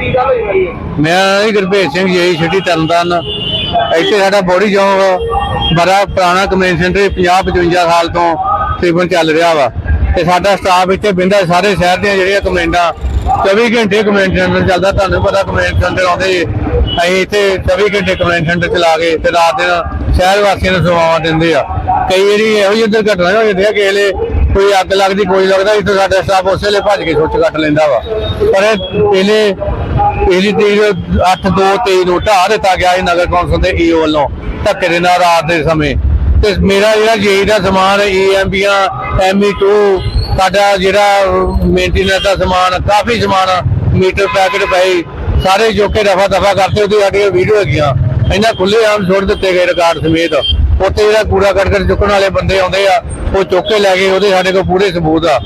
ਕੀ ਗੱਲ ਹੋਈ ਮੇਰੀ ਮੈਂ ਜੀ ਗੁਰਭੇਜ ਸਿੰਘ ਜੀ ਛੱਡੀ ਤਰਨਤਾਰਨ। ਇੱਥੇ ਸਾਡਾ ਬੋਡੀ ਚੌਂਕ ਬੜਾ ਪੁਰਾਣਾ ਕਮਿਊਨਿਟੀ ਸੈਂਟਰ 50 55 ਸਾਲ ਤੋਂ ਤਕਰੀਬਨ ਚੱਲ ਰਿਹਾ ਵਾ। ਤੇ ਸਾਡਾ ਸਟਾਫ ਇੱਥੇ ਬਿੰਦਾ ਸਾਰੇ ਸ਼ਹਿਰ ਦੀਆਂ ਜਿਹੜੀਆਂ ਕਮੈਂਟਾਂ 24 ਘੰਟੇ ਕਮਿਊਨਿਟੀ ਸੈਂਟਰ ਚੱਲਦਾ, ਤੁਹਾਨੂੰ ਪਤਾ ਕਮਿਊਨਿਟੀ ਸੈਂਟਰ ਆਉਂਦੇ ਅਸੀਂ ਇੱਥੇ 24 ਘੰਟੇ ਕਮਿਊਨਿਟੀ ਸੈਂਟਰ ਚਲਾ ਕੇ ਤੇ ਰਾਤ ਦਿਨ ਸ਼ਹਿਰ ਵਾਸੀਆਂ ਨੂੰ ਸੇਵਾਵਾਂ ਦਿੰਦੇ ਆ। ਕਈ ਵਾਰੀ ਇਹੋ ਜਿਹੀ ਦੁਰਘਟਨਾ ਹੋ ਜਾਂਦੀ ਆ ਕਿ ਇਹਲੇ ਕੋਈ ਅੱਗ ਲੱਗਦੀ, ਕੋਈ ਲੱਗਦਾ, ਇੱਥੇ ਸਾਡਾ ਸਟਾਫ ਉਸੇ ਵੇਲੇ ਭੱਜ ਕੇ ਸੁੱਚ ਕੱਟ ਲੈਂਦਾ ਵਾ। ਪਰ ਇਹ ਇਹਦੀ ਤਰੀਕ 8-2-23 ਨੂੰ ਢਾਹ ਦਿੱਤਾ ਗਿਆ ਸੀ ਨਗਰ ਕੌਂਸਲ ਦੇ ਈਓ ਵੱਲੋਂ, ਧੱਕੇ ਦੇ ਨਾਲ ਰਾਤ ਦੇ ਸਮੇਂ। ਤੇ ਮੇਰਾ ਜਿਹੜਾ ਜੇਈ ਦਾ ਸਮਾਨ ਈਐਮਬੀਆਂ ਐਮਈ2 ਸਾਡਾ ਜਿਹੜਾ ਮੇਨਟੇਨੈਂਸ ਦਾ ਸਮਾਨ, ਕਾਫੀ ਸਮਾਨ ਮੀਟਰ ਪੈਕਟ ਪਏ ਸਾਰੇ ਜੋ ਕੇ ਦਫਾ ਦਫਾ ਉਹਦੀ ਸਾਡੀਆਂ ਵੀਡੀਓ ਹੈਗੀਆਂ। ਇਹਨਾਂ ਖੁੱਲੇ ਆਮ ਛੋੜ ਦਿੱਤੇ ਗਏ ਰਿਕਾਰਡ ਸਮੇਤ। ਉੱਥੇ ਜਿਹੜਾ ਕੂੜਾ ਕਰਕਟ ਚੁੱਕਣ ਵਾਲੇ ਬੰਦੇ ਆਉਂਦੇ ਆ, ਉਹ ਚੁੱਕ ਕੇ ਲੈ ਗਏ, ਉਹਦੇ ਸਾਡੇ ਕੋਲ ਪੂਰੇ ਸਬੂਤ ਆ।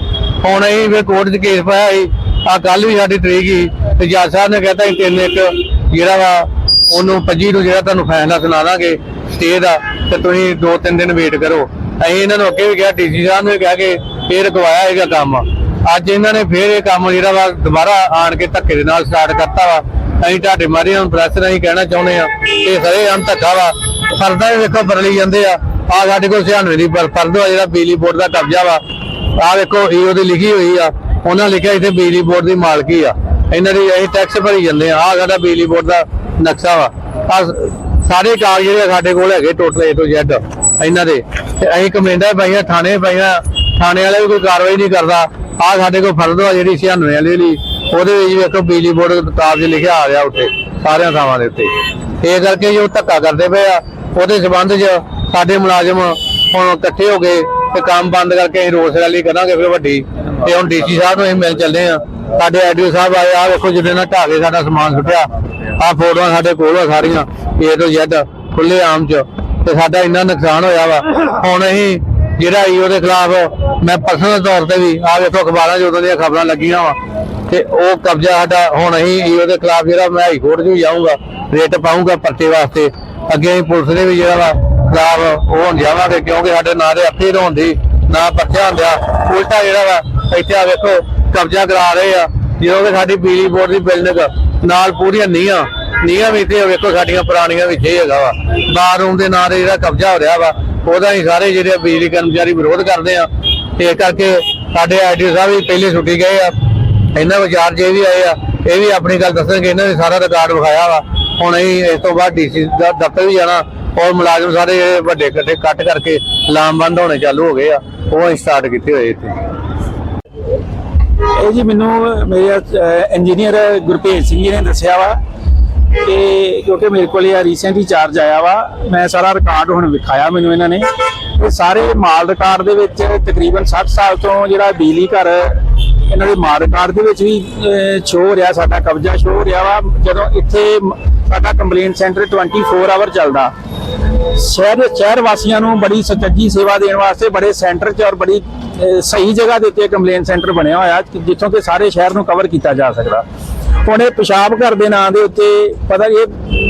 ਹੁਣ ਅਸੀਂ ਫਿਰ ਕੋਰਟ 'ਚ ਕੇਸ ਪਾਇਆ ਸੀ। ਆ ਕੱਲ ਵੀ ਸਾਡੀ ਤਰੀਕ ਸੀ। ਤੇ ਜੱਜ ਸਾਹਿਬ ਨੇ ਕਹਿਤਾ ਸੀ ਤਿੰਨ ਇੱਕ ਜਿਹੜਾ ਵਾ, ਉਹਨੂੰ 25 ਨੂੰ ਜਿਹੜਾ ਤੁਹਾਨੂੰ ਫੈਸਲਾ ਸੁਣਾ ਦਾਂਗੇ ਸਟੇ ਦਾ, ਤੇ ਤੁਸੀਂ ਦੋ ਤਿੰਨ ਦਿਨ ਵੇਟ ਕਰੋ। ਅਸੀਂ ਇਹਨਾਂ ਨੂੰ ਅੱਗੇ ਵੀ ਕਿਹਾ, ਡੀਸੀ ਸਾਹਿਬ ਨੇ ਕਿਹਾ ਕਿ ਇਹ ਰਕਵਾਇਆ ਹੈਗਾ ਕੰਮ। ਅੱਜ ਇਹਨਾਂ ਨੇ ਫੇਰ ਇਹ ਕੰਮ ਜਿਹੜਾ ਵਾ, ਦੁਬਾਰਾ ਆਣ ਕੇ ਧੱਕੇ ਦੇ ਨਾਲ ਸਟਾਰਟ ਕਰਤਾ ਵਾ। ਅਸੀਂ ਤੁਹਾਡੇ ਮਾਰੇ ਹੁਣ ਪ੍ਰੈਸ ਰਾਹੀਂ ਕਹਿਣਾ ਚਾਹੁੰਦੇ ਆ ਇਹ ਸਾਰੇ ਹਮ ਧੱਕਾ ਵਾ। ਫਰਦਾ ਇਹ ਵੇਖੋ ਬਦਲੀ ਜਾਂਦੇ ਆ। ਆ ਸਾਡੇ ਕੋਲ ਸਿਆਣਵੇਂ ਦੀ ਪਰ- ਜਿਹੜਾ ਬਿਜਲੀ ਬੋਰਡ ਦਾ ਕਬਜ਼ਾ ਵਾ। ਆ ਵੇਖੋ, ਈਓ ਦੀ ਲਿਖੀ ਹੋਈ ਆ। ਉਹਨਾਂ ਲਿਖਿਆ ਇੱਥੇ ਬਿਜਲੀ ਬੋਰਡ ਦੀ ਮਾਲਕੀ ਆ। ਇਹਨਾਂ ਦੀ ਅਸੀਂ ਟੈਕਸ ਭਰੀ ਜਾਂਦੇ ਆ ਆ ਸਾਡਾ ਬਿਜਲੀ ਬੋਰਡ ਦਾ ਨਕਸ਼ਾ ਵਾ। ਆ ਸਾਰੇ ਕਾਗਜ਼ ਜਿਹੜੇ ਸਾਡੇ ਕੋਲ ਹੈਗੇ ਟੋਟਲ A ਤੋਂ Z, ਇਹਨਾਂ ਦੇ। ਤੇ ਅਸੀਂ ਕੰਪਲੇਂਟਾਂ ਪਾਈਆਂ ਥਾਣੇ ਪਾਈਆਂ ਥਾਣੇ ਵਾਲੇ ਵੀ ਕੋਈ ਕਾਰਵਾਈ ਨਹੀਂ ਕਰਦਾ। ਆ ਸਾਡੇ ਕੋਲ ਫਰਦ ਵਾ ਜਿਹੜੀ 96 ਵਾਲੀ ਲਈ ਉਹਦੇ ਵਿੱਚ ਵੇਖੋ, ਬਿਜਲੀ ਬੋਰਡ ਕਾਗਜ਼ ਲਿਖਿਆ ਆ ਰਿਹਾ ਉੱਥੇ, ਸਾਰਿਆਂ ਥਾਵਾਂ ਦੇ ਉੱਤੇ। ਇਹ ਕਰਕੇ ਜੋ ਧੱਕਾ ਕਰਦੇ ਪਏ ਆ। ਉਹਦੇ ਸਬੰਧ 'ਚ ਸਾਡੇ ਮੁਲਾਜ਼ਮ ਹੁਣ ਇਕੱਠੇ ਹੋ ਗਏ ਤੇ ਕੰਮ ਬੰਦ ਕਰਕੇ ਅਸੀਂ ਰੋਸ ਰੈਲੀ ਕਰਾਂਗੇ ਫਿਰ ਵੱਡੀ। ਤੇ ਹੁਣ ਡੀਸੀ ਸਾਹਿਬ ਨੂੰ ਅਸੀਂ ਮਿਲ ਚੱਲੇ ਆ। ਸਾਡੇ ਐਡੀਓ ਸਾਹਿਬ ਆਏ ਆ ਵੇਖੋ ਜਿਹਦੇ ਨਾਲ ਢਾਹ ਸਾਡਾ ਸਮਾਨ ਸੁੱਟਿਆ। ਆ ਫੋਟੋਆਂ ਸਾਡੇ ਕੋਲ ਆ ਸਾਰੀਆਂ ਏ ਤੋਂ Z ਖੁੱਲੇ ਆਮ 'ਚ। ਤੇ ਸਾਡਾ ਇੰਨਾ ਨੁਕਸਾਨ ਹੋਇਆ ਵਾ। ਹੁਣ ਅਸੀਂ ਜਿਹੜਾ ਈ ਉਹਦੇ ਖਿਲਾਫ ਮੈਂ ਪਰਸਨਲ ਤੌਰ ਤੇ ਵੀ ਆ ਵੇਖੋ ਅਖਬਾਰਾਂ 'ਚ ਉਦੋਂ ਦੀਆਂ ਖਬਰਾਂ ਲੱਗੀਆਂ ਵਾ। ਤੇ ਉਹ ਕਬਜ਼ਾ ਸਾਡਾ ਹੁਣ ਅਸੀਂ ਈ ਉਹਦੇ ਖਿਲਾਫ ਜਿਹੜਾ ਮੈਂ ਹਾਈ ਕੋਰਟ 'ਚ ਵੀ ਜਾਊਂਗਾ ਰੇਟ ਪਾਊਂਗਾ ਪਰਚੇ ਵਾਸਤੇ। ਅੱਗੇ ਅਸੀਂ ਪੁਲਿਸ ਦੇ ਵੀ ਜਿਹੜਾ ਵਾ ਖਿਲਾਫ ਉਹ ਹੁਣ ਜਾਵਾਂਗੇ, ਕਿਉਂਕਿ ਸਾਡੇ ਨਾਂ ਦੇ ਅੱਖੇ ਹੋਣ ਦੀ ਨਾ ਪਰਚਾ ਹੁੰਦਾ। ਉਲਟਾ ਜਿਹੜਾ ਵਾ, ਇੱਥੇ ਆ ਵੇਖੋ ਕਬਜ਼ਾ ਕਰਾ ਰਹੇ ਆ। ਜਦੋਂ ਕਿ ਸਾਡੀ ਬਿਜਲੀ ਬੋਰਡ ਦੀ ਬਿਲਡਿੰਗ ਨਾਲ ਪੂਰੀਆਂ ਨੀਆਂ ਨੀਆਂ ਵੀ ਇੱਥੇ ਵੇਖੋ ਸਾਡੀਆਂ ਪੁਰਾਣੀਆਂ ਵਿੱਚ ਹੀ ਹੈਗਾ ਵਾ। ਬਾਥਰੂਮ ਦੇ ਨਾਂ ਤੇ ਜਿਹੜਾ ਕਬਜ਼ਾ ਹੋ ਰਿਹਾ ਵਾ, ਉਹਦਾ ਹੀ ਸਾਰੇ ਜਿਹੜੇ ਬਿਜਲੀ ਕਰਮਚਾਰੀ ਵਿਰੋਧ ਕਰਦੇ ਆ। ਇਸ ਕਰਕੇ ਸਾਡੇ ਆਈਡੀ ਸਾਹਿਬ ਵੀ ਪਹਿਲੇ ਛੁੱਟੀ ਗਏ ਆ। ਇਹਨਾਂ ਵਿਚਾਰ ਜੇ ਵੀ ਆਏ ਆ। ਇਹ ਵੀ ਆਪਣੀ ਗੱਲ ਦੱਸਣਗੇ, ਇਹਨਾਂ ਨੇ ਸਾਰਾ ਰਿਕਾਰਡ ਵਿਖਾਇਆ ਵਾ। ਹੁਣ ਅਸੀਂ ਇਸ ਤੋਂ ਬਾਅਦ ਡੀਸੀ ਦਾ ਦਫ਼ਤਰ ਵੀ ਜਾਣਾ। ਔਰ ਮੁਲਾਜ਼ਮ ਸਾਰੇ ਜਿਹੜੇ ਵੱਡੇ ਕੱਟੇ ਕੱਟ ਕਰਕੇ ਲਾਮਬੰਦ ਹੋਣੇ ਚਾਲੂ ਹੋ ਗਏ ਆ। ਉਹ ਅਸੀਂ ਸਟਾਰਟ ਕੀਤੇ ਹੋਏ ਇੱਥੇ। ਇਹ ਜੀ ਮੈਨੂੰ, ਮੇਰੇ ਇੰਜੀਨੀਅਰ ਗੁਰਪ੍ਰੀਤ ਸਿੰਘ ਜੀ ਨੇ ਦੱਸਿਆ ਵਾ ਕਿ ਕਿਉਂਕਿ ਮੇਰੇ ਕੋਲ ਇਹ ਰੀਸੈਂਟਲੀ ਚਾਰਜ ਆਇਆ ਵਾ, ਮੈਂ ਸਾਰਾ ਰਿਕਾਰਡ ਹੁਣ ਵਿਖਾਇਆ ਮੈਨੂੰ ਇਹਨਾਂ ਨੇ। ਇਹ ਸਾਰੇ ਮਾਲ ਰਿਕਾਰਡ ਦੇ ਵਿੱਚ ਤਕਰੀਬਨ 60 ਸਾਲ ਤੋਂ ਜਿਹੜਾ ਬਿਜਲੀ ਘਰ, ਇਹਨਾਂ ਦੇ ਮਾਲ ਰਿਕਾਰਡ ਦੇ ਵਿੱਚ ਵੀ ਸ਼ੋ ਰਿਹਾ, ਸਾਡਾ ਕਬਜ਼ਾ ਸ਼ੋ ਰਿਹਾ ਵਾ। ਜਦੋਂ ਇੱਥੇ ਸਾਡਾ ਕੰਪਲੇਂਟ ਸੈਂਟਰ 24 ਆਵਰ ਚੱਲਦਾ। ਸ਼ਹਿਰ ਸ਼ਹਿਰ ਵਾਸੀਆਂ ਨੂੰ ਬੜੀ ਸੁਚੱਜੀ ਸੇਵਾ ਦੇਣ ਵਾਸਤੇ ਬੜੇ ਸੈਂਟਰ 'ਚ ਔਰ ਬੜੀ ਸਹੀ ਜਗ੍ਹਾ ਦੇ ਉੱਤੇ ਕੰਪਲੇਂਟ ਸੈਂਟਰ ਬਣਿਆ ਹੋਇਆ ਜਿੱਥੋਂ ਕਿ ਸਾਰੇ ਸ਼ਹਿਰ ਨੂੰ ਕਵਰ ਕੀਤਾ ਜਾ ਸਕਦਾ। ਹੁਣ ਇਹ ਪਿਸ਼ਾਬ ਘਰ ਦੇ ਨਾਂ ਦੇ ਉੱਤੇ ਪਤਾ ਇਹ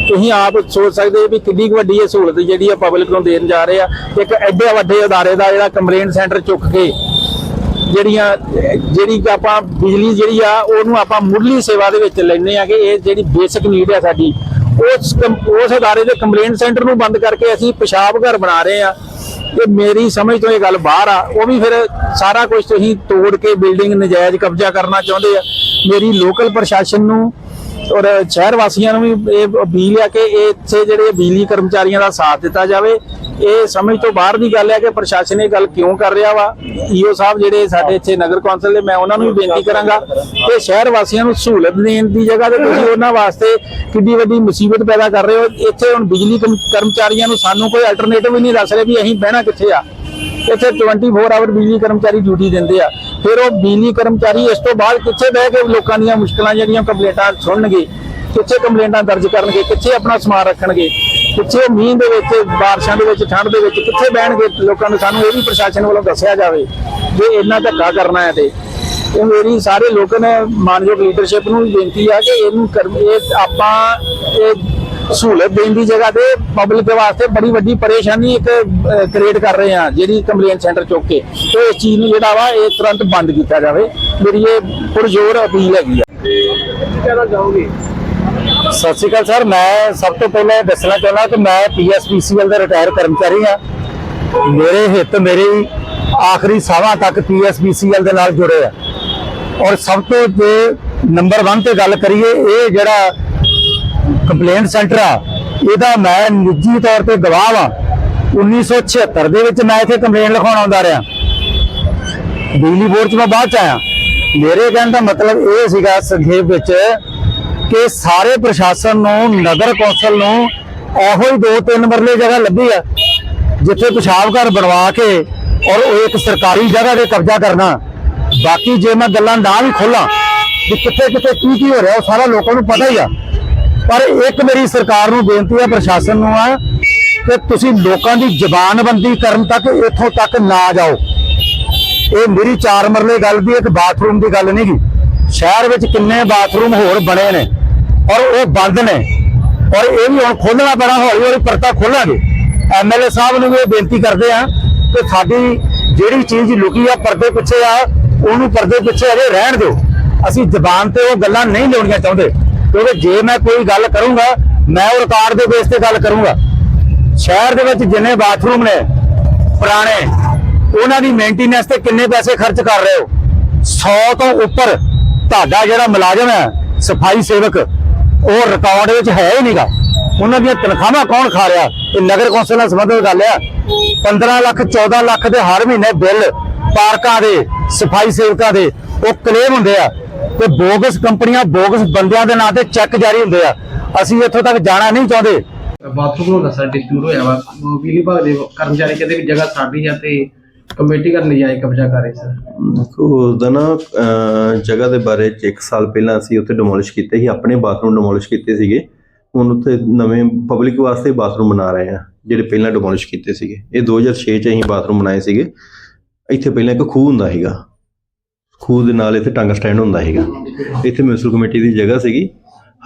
ਤੁਸੀਂ ਆਪ ਸੋਚ ਸਕਦੇ ਹੋ ਵੀ ਕਿੰਨੀ ਕੁ ਵੱਡੀ ਇਹ ਸਹੂਲਤ ਜਿਹੜੀ ਆ ਪਬਲਿਕ ਨੂੰ ਦੇਣ ਜਾ ਰਹੇ ਆ। ਇੱਕ ਐਡੇ ਵੱਡੇ ਅਦਾਰੇ ਦਾ ਜਿਹੜਾ ਕੰਪਲੇਂਟ ਸੈਂਟਰ ਚੁੱਕ ਕੇ ਜਿਹੜੀਆਂ, ਜਿਹੜੀ ਆਪਾਂ ਬਿਜਲੀ ਜਿਹੜੀ ਆ, ਉਹਨੂੰ ਆਪਾਂ ਮੁੱਢਲੀ ਸੇਵਾ ਦੇ ਵਿੱਚ ਲੈਨੇ ਆ ਕਿ ਇਹ ਜਿਹੜੀ ਬੇਸਿਕ ਨੀਡ ਆ ਸਾਡੀ ਉਸ ਉਸ ਅਦਾਰੇ ਦੇ ਕੰਪਲੇਂਟ ਸੈਂਟਰ ਨੂੰ ਬੰਦ ਕਰਕੇ ਅਸੀਂ ਪਿਸ਼ਾਬ ਘਰ ਬਣਾ ਰਹੇ ਆ ਇਹ ਮੇਰੀ ਸਮਝ ਤੋਂ ਇਹ ਗੱਲ ਬਾਹਰ ਆ, ਉਹ ਵੀ ਫਿਰ ਸਾਰਾ ਕੁਝ ਤੁਸੀਂ ਤੋੜ ਕੇ ਬਿਲਡਿੰਗ ਨਜਾਇਜ਼ ਕਬਜ਼ਾ ਕਰਨਾ ਚਾਹੁੰਦੇ ਆ। ਮੇਰੀ ਲੋਕਲ ਪ੍ਰਸ਼ਾਸਨ ਨੂੰ ਔਰ ਸ਼ਹਿਰ ਵਾਸੀਆਂ ਨੂੰ ਵੀ ਇਹ ਅਪੀਲ ਆ ਕਿ ਇੱਥੇ ਜਿਹੜੇ ਬਿਜਲੀ ਕਰਮਚਾਰੀਆਂ ਦਾ ਸਾਥ ਦਿੱਤਾ ਜਾਵੇ। ਇਹ ਸਮਝ ਤੋਂ ਬਾਹਰ ਦੀ ਗੱਲ ਹੈ ਕਿ ਪ੍ਰਸ਼ਾਸਨ ਇਹ ਗੱਲ ਕਿਉਂ ਕਰ ਰਿਹਾ ਵਾ? ਈਓ ਸਾਹਿਬ ਜਿਹੜੇ ਸਾਡੇ ਇੱਥੇ ਨਗਰ ਕੌਂਸਲ ਦੇ, ਮੈਂ ਉਹਨਾਂ ਨੂੰ ਵੀ ਬੇਨਤੀ ਕਰਾਂਗਾ ਕਿ ਸ਼ਹਿਰ ਵਾਸੀਆਂ ਨੂੰ ਸਹੂਲਤ ਦੇਣ ਦੀ ਜਗ੍ਹਾ ਤੇ ਤੁਸੀਂ ਉਹਨਾਂ ਵਾਸਤੇ ਕਿੰਨੀ ਵੱਡੀ ਮੁਸੀਬਤ ਪੈਦਾ ਕਰ ਰਹੇ ਹੋ। ਇੱਥੇ ਹੁਣ ਬਿਜਲੀ ਕਰਮਚਾਰੀਆਂ ਨੂੰ ਸਾਨੂੰ ਕੋਈ ਅਲਟਰਨੇਟਿਵ ਹੀ ਨਹੀਂ ਦੱਸ ਰਿਹਾ ਵੀ ਅਸੀਂ ਬਹਿਣਾ ਕਿੱਥੇ ਆ। ਇੱਥੇ 24 ਆਵਰ ਬਿਜਲੀ ਕਰਮਚਾਰੀ ਡਿਊਟੀ ਦਿੰਦੇ ਆ। ਫਿਰ ਉਹ ਬਿਜਲੀ ਕਰਮਚਾਰੀ ਇਸ ਤੋਂ ਬਾਅਦ ਕਿੱਥੇ ਬਹਿ ਕੇ ਲੋਕਾਂ ਦੀਆਂ ਮੁਸ਼ਕਲਾਂ ਜਿਹੜੀਆਂ ਕੰਪਲੇਂਟਾਂ ਸੁਣਨਗੇ, ਕਿੱਥੇ ਕੰਪਲੇਂਟਾਂ ਦਰਜ ਕਰਨਗੇ, ਕਿੱਥੇ ਆਪਣਾ ਸਮਾਨ ਰੱਖਣਗੇ। ਕਿੱਥੇ ਮੀਂਹ ਦੇ ਵਿੱਚ, ਬਾਰਿਸ਼ਾਂ ਦੇ ਵਿੱਚ, ਠੰਡ ਦੇ ਵਿੱਚ ਕਿੱਥੇ ਬਹਿਣਗੇ ਲੋਕਾਂ ਨੂੰ? ਸਾਨੂੰ ਇਹ ਵੀ ਪ੍ਰਸ਼ਾਸਨ ਵੱਲੋਂ ਦੱਸਿਆ ਜਾਵੇ ਜੇ ਇੰਨਾ ਧੱਕਾ ਕਰਨਾ ਹੈ ਤੇ। ਇਹ ਮੇਰੀ ਸਾਰੇ ਲੋਕਾਂ ਨੇ ਮਾਨਯੋਗ ਲੀਡਰਸ਼ਿਪ ਨੂੰ ਬੇਨਤੀ ਆ ਕਿ ਇਹਨੂੰ ਇਹ ਆਪਾਂ ਇਹ ਸਹੂਲਤ ਦੇਣ ਦੀ ਜਗ੍ਹਾ ਤੇ ਪਬਲਿਕ ਦੇ ਵਾਸਤੇ ਬੜੀ ਵੱਡੀ ਪਰੇਸ਼ਾਨੀ ਇੱਕ ਕ੍ਰੀਏਟ ਕਰ ਰਹੇ ਆ ਜਿਹੜੀ ਕੰਪਲੇਂਟ ਸੈਂਟਰ ਚੁੱਕ ਕੇ। ਤੇ ਇਸ ਚੀਜ਼ ਨੂੰ ਜਿਹੜਾ ਵਾ, ਇਹ ਤੁਰੰਤ ਬੰਦ ਕੀਤਾ ਜਾਵੇ। ਮੇਰੀ ਇਹ ਪੁਰਜ਼ੋਰ ਅਪੀਲ ਹੈਗੀ ਆ। ਕੀ ਕਹਿਣਾ ਚਾਹੋਗੇ? ਸਤਿ ਸ਼੍ਰੀ ਅਕਾਲ ਸਰ, ਮੈਂ ਸਭ ਤੋਂ ਪਹਿਲਾਂ ਇਹ ਦੱਸਣਾ ਚਾਹੁੰਦਾ ਕਿ ਮੈਂ ਪੀਐਸਪੀਸੀਐਲ ਦਾ ਰਿਟਾਇਰ ਕਰਮਚਾਰੀ ਹਾਂ। ਮੇਰੇ ਹਿੱਤ ਮੇਰੀ ਆਖਰੀ ਸਾਹਾਂ ਤੱਕ ਪੀਐਸਪੀਸੀਐਲ ਦੇ ਨਾਲ ਜੁੜੇ ਆ। ਔਰ ਸਭ ਤੋਂ ਜੇ ਨੰਬਰ 1 ਤੇ ਗੱਲ ਕਰੀਏ, ਇਹ ਜਿਹੜਾ ਕੰਪਲੇਂਟ ਸੈਂਟਰ ਆ, ਇਹਦਾ ਮੈਂ ਨਿੱਜੀ ਤੌਰ ਤੇ ਗਵਾਹ ਵਾਂ। 1976 ਦੇ ਵਿੱਚ ਮੈਂ ਇੱਥੇ ਕੰਪਲੇਂਟ ਲਿਖਾਉਣ ਆਉਂਦਾ ਰਿਹਾ। ਬਿਜਲੀ ਬੋਰਡ 'ਚ ਮੈਂ ਬਾਅਦ 'ਚ ਆਇਆ। ਮੇਰੇ ਕਹਿਣ ਦਾ ਮਤਲਬ ਇਹ ਸੀਗਾ ਸੰਖੇਪ ਵਿੱਚ ਕਿ ਸਾਰੇ ਪ੍ਰਸ਼ਾਸਨ ਨੂੰ, ਨਗਰ ਕੌਂਸਲ ਨੂੰ ਇਹੋ ਹੀ ਦੋ ਤਿੰਨ ਮਰਲੇ ਜਗ੍ਹਾ ਲੱਭੀ ਆ, ਜਿੱਥੇ ਪਿਸ਼ਾਬ ਘਰ ਬਣਵਾ ਕੇ ਔਰ ਉਹ ਇੱਕ ਸਰਕਾਰੀ ਜਗ੍ਹਾ ਤੇ ਕਬਜ਼ਾ ਕਰਨਾ। ਬਾਕੀ ਜੇ ਮੈਂ ਗੱਲਾਂ ਨਾ ਵੀ ਖੋਲਾਂ ਕਿ ਕਿੱਥੇ ਕਿੱਥੇ ਕੀ ਕੀ ਹੋ ਰਿਹਾ, ਉਹ ਸਾਰਾ ਲੋਕਾਂ ਨੂੰ ਪਤਾ ਹੀ ਆ। ਪਰ ਇੱਕ ਮੇਰੀ ਸਰਕਾਰ ਨੂੰ ਬੇਨਤੀ ਆ, ਪ੍ਰਸ਼ਾਸਨ ਨੂੰ ਆ, ਕਿ ਤੁਸੀਂ ਲੋਕਾਂ ਦੀ ਜ਼ਬਾਨਬੰਦੀ ਕਰਨ ਤੱਕ ਇੱਥੋਂ ਤੱਕ ਨਾ ਜਾਓ। ਇਹ ਮੇਰੀ ਚਾਰ ਮਰਲੇ ਗੱਲ ਦੀ, ਇੱਕ ਬਾਥਰੂਮ ਦੀ ਗੱਲ ਨਹੀਂ ਗੀ ਸ਼ਹਿਰ ਵਿੱਚ ਕਿੰਨੇ ਬਾਥਰੂਮ ਹੋਰ ਬਣੇ ਨੇ। ਔਰ ਉਹ ਬੰਦ ਨੇ। ਔਰ ਇਹ ਵੀ ਹੁਣ ਖੋਲਣਾ ਪੈਣਾ, ਹੌਲੀ ਹੌਲੀ ਪਰਤਾ ਖੋਲਾਂਗੇ। ਐਮਐਲਏ ਸਾਹਿਬ ਨੂੰ ਵੀ ਇਹ ਬੇਨਤੀ ਕਰਦੇ ਆ ਕਿ ਸਾਡੀ ਜਿਹੜੀ ਚੀਜ਼ ਲੁਕੀ ਆ ਪਰਦੇ ਪਿੱਛੇ ਆ, ਉਹਨੂੰ ਪਰਦੇ ਪਿੱਛੇ ਅਜੇ ਰਹਿਣ ਦਿਓ। ਅਸੀਂ ਜ਼ਬਾਨ ਤੇ ਉਹ ਗੱਲਾਂ ਨਹੀਂ ਲਾਉਣੀਆਂ ਚਾਹੁੰਦੇ। ਕਿਉਂਕਿ ਜੇ ਮੈਂ ਕੋਈ ਗੱਲ ਕਰੂੰਗਾ, ਮੈਂ ਉਹ ਰਿਕਾਰਡ ਦੇ ਬੇਸ ਤੇ ਗੱਲ ਕਰੂੰਗਾ। ਸ਼ਹਿਰ ਦੇ ਵਿੱਚ ਜਿੰਨੇ ਬਾਥਰੂਮ ਨੇ, ਪੁਰਾਣੇ, ਉਹਨਾਂ ਦੀ ਮੇਨਟੇਨੈਂਸ ਤੇ ਕਿੰਨੇ ਪੈਸੇ ਖਰਚ ਕਰ ਰਹੇ ਹੋ? 100 ਤੋਂ ਉੱਪਰ ਤੁਹਾਡਾ ਜਿਹੜਾ ਮੁਲਾਜ਼ਮ ਹੈ, ਸਫ਼ਾਈ ਸੇਵਕ ਉਹ ਰਿਕਾਰਡ ਵਿੱਚ ਹੈ ਹੀ ਨਹੀਂਗਾ ਉਹਨਾਂ ਦੀਆਂ ਤਨਖਾਹਾਂ ਕੌਣ ਖਾ ਰਿਹਾ? ਇਹ ਨਗਰ ਕੌਂਸਲ ਨਾਲ ਸੰਬੰਧਿਤ ਗੱਲ ਆ। 15 ਲੱਖ 14 ਲੱਖ ਦੇ ਹਰ ਮਹੀਨੇ ਬਿੱਲ ਪਾਰਕਾਂ ਦੇ, ਸਫ਼ਾਈ ਸੇਵਕਾਂ ਦੇ, ਉਹ ਕਲੇਮ ਹੁੰਦੇ ਆ। ਤੇ ਬੋਗਸ ਕੰਪਨੀਆਂ, ਬੋਗਸ ਬੰਦਿਆਂ ਦੇ ਨਾਂ ਤੇ ਚੈੱਕ ਜਾਰੀ ਹੁੰਦੇ ਆ। ਅਸੀਂ ਇੱਥੋਂ ਤੱਕ ਜਾਣਾ ਨਹੀਂ ਚਾਹੁੰਦੇ। ਬਾਥਰੂਮ ਨੂੰ ਦੱਸਾ ਡਿਸਪਿਊਟ ਹੋਇਆ ਵਾ। ਬਿਜਲੀ ਵਿਭਾਗ ਦੇ ਕਰਮਚਾਰੀ ਕਹਿੰਦੇ ਵੀ ਜਗ੍ਹਾ ਸਾਡੀ ਆ ਤੇ ਕਮੇਟੀ ਕਰਨ ਲਈ ਜਾਏ ਕਬਜ਼ਾ ਕਰ ਰਹੇ ਸਰ ਦੇਖੋ ਉਹਦਾ ਨਾ ਅਹ, ਜਗ੍ਹਾ ਦੇ ਬਾਰੇ ਚ ਇੱਕ ਸਾਲ ਪਹਿਲਾਂ ਅਸੀਂ ਉੱਥੇ ਡਿਮੋਲਿਸ਼ ਕੀਤੇ ਸੀ ਆਪਣੇ ਬਾਥਰੂਮ ਡਿਮੋਲਿਸ਼ ਕੀਤੇ ਸੀਗੇ। ਹੁਣ ਉੱਥੇ ਨਵੇਂ ਪਬਲਿਕ ਵਾਸਤੇ ਬਾਥਰੂਮ ਬਣਾ ਰਹੇ ਆ ਜਿਹੜੇ ਪਹਿਲਾਂ ਡਿਮੋਲਿਸ਼ ਕੀਤੇ ਸੀਗੇ। ਇਹ 2006 ਚ ਅਸੀਂ ਬਾਥਰੂਮ ਬਣਾਏ ਸੀਗੇ। ਇੱਥੇ ਪਹਿਲਾਂ ਇੱਕ ਖੂਹ ਹੁੰਦਾ ਸੀਗਾ। ਖੂਹ ਦੇ ਨਾਲ ਇੱਥੇ ਟੰਗ ਸਟੈਂਡ ਹੁੰਦਾ ਸੀਗਾ। ਇੱਥੇ ਮਿਊਨਿਸਪਲ ਕਮੇਟੀ ਦੀ ਜਗ੍ਹਾ ਸੀਗੀ।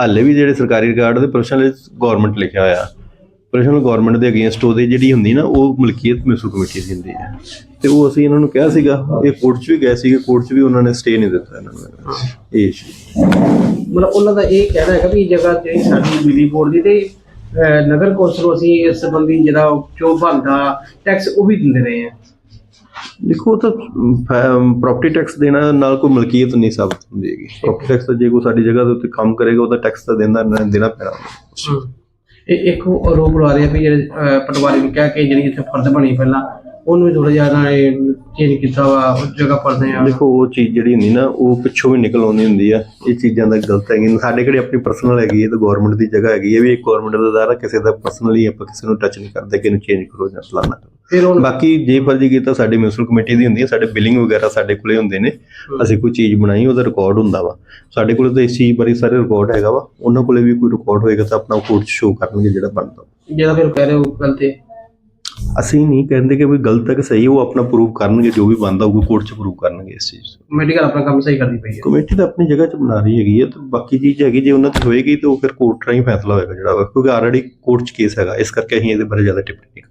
ਹਾਲੇ ਵੀ ਜਿਹੜੇ ਸਰਕਾਰੀ ਰਿਕਾਰਡ ਦੇ ਪ੍ਰੋਫੈਸ਼ਨਲ ਗਵਰਨਮੈਂਟ ਲਿਖਿਆ ਹੋਇਆ। ਪ੍ਰੋਫੈਸ਼ਨਲ ਗਵਰਨਮੈਂਟ ਦੇ ਅਗੇਂਸਟ ਉਹਦੇ ਜਿਹੜੀ ਹੁੰਦੀ ਨਾ ਉਹ ਮਲਕੀਅਤ ਮਿਊਨਿਸਪਲ ਕਮੇਟੀ ਦੀ ਹੁੰਦੀ ਹੈ। ਤੇ ਉਹ ਅਸੀਂ ਇਹਨਾਂ ਨੂੰ ਕਿਹਾ ਸੀਗਾ ਇਹ ਕੋਰਟ 'ਚ ਵੀ ਗਏ ਸੀਗੇ ਕੋਰਟ 'ਚ ਵੀ ਉਹਨਾਂ ਨੇ ਸਟੇ ਨਹੀਂ ਦਿੱਤਾ ਇਹਨਾਂ ਨੂੰ। ਇਹ। ਮਤਲਬ ਉਹਨਾਂ ਦਾ ਇਹ ਕਹਿਣਾ ਹੈਗਾ ਵੀ ਇਹ ਜਗ੍ਹਾ ਜਿਹੜੀ ਸਾਡੀ ਬਿਜਲੀ ਬੋਰਡ ਦੀ ਤੇ ਨਗਰ ਕੌਂਸਲ ਨੂੰ ਅਸੀਂ ਇਸ ਸੰਬੰਧੀ ਜਿਹੜਾ ਜੋ ਬਣਦਾ ਟੈਕਸ ਉਹ ਵੀ ਦਿੰਦੇ ਰਹੇ ਆ ਦੇਖੋ ਤਾਂ ਪ੍ਰਾਪਰਟੀ ਟੈਕਸ ਦੇਣਾ ਨਾਲ ਕੋਈ ਮਲਕੀਅਤ ਨਹੀਂ ਸਾਬਤ ਹੁੰਦੀ ਹੈਗੀ। ਪ੍ਰਾਪਰਟੀ ਟੈਕਸ ਤਾਂ ਜੇ ਕੋਈ ਸਾਡੀ ਜਗ੍ਹਾ ਦੇ ਉੱਤੇ ਕੰਮ ਕਰੇਗਾ ਉਹਦਾ ਟੈਕਸ ਤਾਂ ਦੇਣਾ ਦੇਣਾ ਪੈਣਾ। ਇਹ ਇੱਕ ਉਹ ਆਰੋਪ ਲਾ ਰਹੇ ਆ ਵੀ ਜਿਹੜੇ ਅਹ, ਪਟਵਾਰੀ ਨੂੰ ਕਹਿ ਕੇ ਜਿਹੜੀ ਇੱਥੇ ਫਰਦ ਬਣੀ ਪਹਿਲਾਂ ਉਹਨੂੰ ਵੀ ਥੋੜਾ ਜਿਹਾ ਨਾ ਚੇਂਜ ਕੀਤਾ ਵਾ ਉਸ ਜਗ੍ਹਾ ਫਰਦੇ ਆ। ਦੇਖੋ ਉਹ ਚੀਜ਼ ਜਿਹੜੀ ਹੁੰਦੀ ਨਾ ਉਹ ਪਿੱਛੋਂ ਵੀ ਨਿਕਲ ਆਉਂਦੀ ਹੁੰਦੀ ਆ। ਇਹ ਚੀਜ਼ਾਂ ਦਾ ਗਲਤ ਹੈਗੀ। ਸਾਡੇ ਕਿਹੜੀ ਆਪਣੀ ਪਰਸਨਲ ਹੈਗੀ ਹੈ ਤਾਂ ਗਵਰਨਮੈਂਟ ਦੀ ਜਗ੍ਹਾ ਹੈਗੀ ਹੈ ਵੀ ਇੱਕ ਗਵਰਨਮੈਂਟ ਦਾ ਦਾਇਰਾ ਕਿਸੇ ਦਾ ਪਰਸਨਲੀ ਆਪਾਂ ਕਿਸੇ ਨੂੰ ਟੱਚ ਨਹੀਂ ਕਰਦੇ ਕਿ ਇਹਨੂੰ ਚੇਂਜ ਕਰੋ ਜਾਂ ਫਲਾਣਾ ਕਰੋ। ਫਿਰ ਹੁਣ ਬਾਕੀ ਜੇ ਫਰਜ਼ੀ ਕੀਤਾ ਸਾਡੀ ਮਿਊਨਿਸਪਲ ਕਮੇਟੀ ਦੀ ਹੁੰਦੀ ਹੈ ਸਾਡੇ ਬਿਲਿੰਗ ਵਗੈਰਾ ਸਾਡੇ ਕੋਲੇ ਹੁੰਦੇ ਨੇ ਅਸੀਂ ਕੋਈ ਚੀਜ਼ ਬਣਾਈ ਉਹਦਾ ਰਿਕਾਰਡ ਹੁੰਦਾ ਵਾ। ਸਾਡੇ ਕੋਲੇ ਤਾਂ ਇਸ ਚੀਜ਼ ਬਾਰੇ ਸਾਰੇ ਰਿਕਾਰਡ ਹੈਗਾ ਵਾ। ਉਹਨਾਂ ਕੋਲੇ ਵੀ ਕੋਈ ਰਿਕਾਰਡ ਹੋਏਗਾ ਤਾਂ ਆਪਣਾ ਕੋਰਟ 'ਚ ਸ਼ੋਅ ਕਰਨਗੇ ਜਿਹੜਾ ਬਣਦਾ। ਜਿਹੜਾ ਫਿਰ ਕਹਿ ਰਹੇ ਹੋ ਗੱਲ ਤੇ? ਅਸੀਂ ਨਹੀਂ ਕਹਿੰਦੇ ਕਿ ਵੀ ਗਲਤ ਹੈ ਕਿ ਸਹੀ ਉਹ ਆਪਣਾ ਪ੍ਰੂਵ ਕਰਨਗੇ ਜੋ ਵੀ ਬਣਦਾ ਹੋਊਗਾ ਕੋਰਟ 'ਚ ਪ੍ਰੂਵ ਕਰਨਗੇ ਇਸ ਚੀਜ਼ ਮੈਡੀਕਲ ਆਪਣਾ ਕੰਮ ਸਹੀ ਕਰਦੀ ਪਈ ਹੈ। ਕਮੇਟੀ ਤਾਂ ਆਪਣੀ ਜਗ੍ਹਾ 'ਚ ਬਣਾ ਰਹੀ ਹੈਗੀ ਹੈ ਤੇ ਬਾਕੀ ਚੀਜ਼ ਹੈਗੀ ਜੇ ਉਹਨਾਂ ਦੀ ਹੋਏਗੀ ਤਾਂ ਉਹ ਫਿਰ ਕੋਰਟ ਰਾਹੀਂ ਫੈਸਲਾ ਹੋਏਗਾ ਜਿਹੜਾ ਕਿਉਂਕਿ ਆਲਰੇਡੀ ਕੋਰਟ 'ਚ ਕੇਸ ਹੈਗਾ। ਇਸ ਕਰਕੇ ਅਸੀਂ ਇਹਦੇ ਬਾਰੇ ਜ਼ਿਆਦਾ ਟਿੱਪਣੀ ਨਹੀਂ